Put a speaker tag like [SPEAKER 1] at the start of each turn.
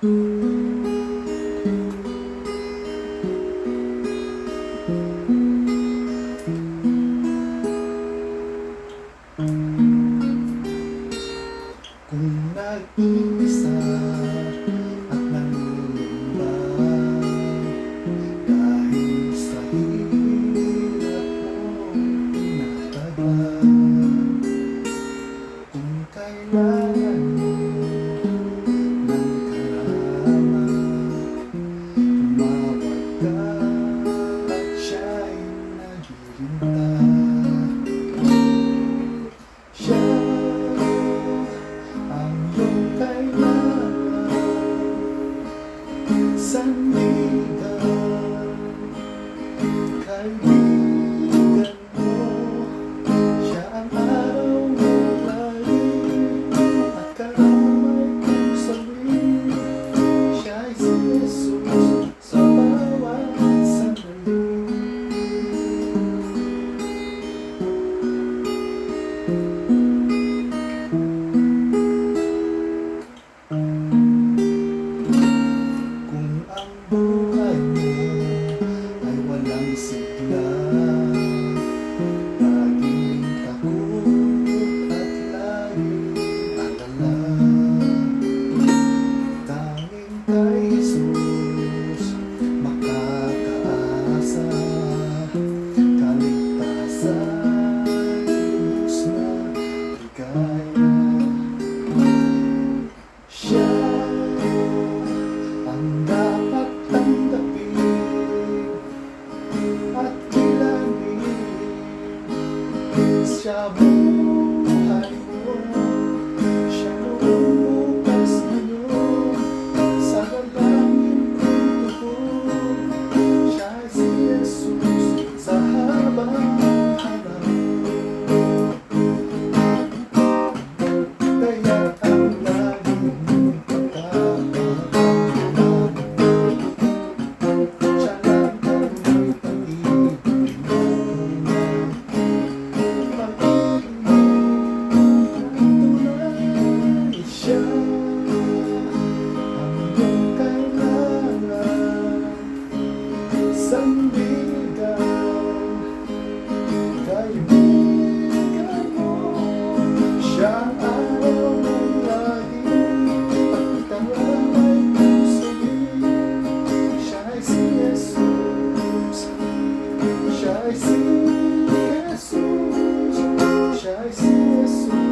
[SPEAKER 1] Kung nag-iisa 散你的，开。Thank. Salve. Scheiße, Jesus, Scheiße, Jesus.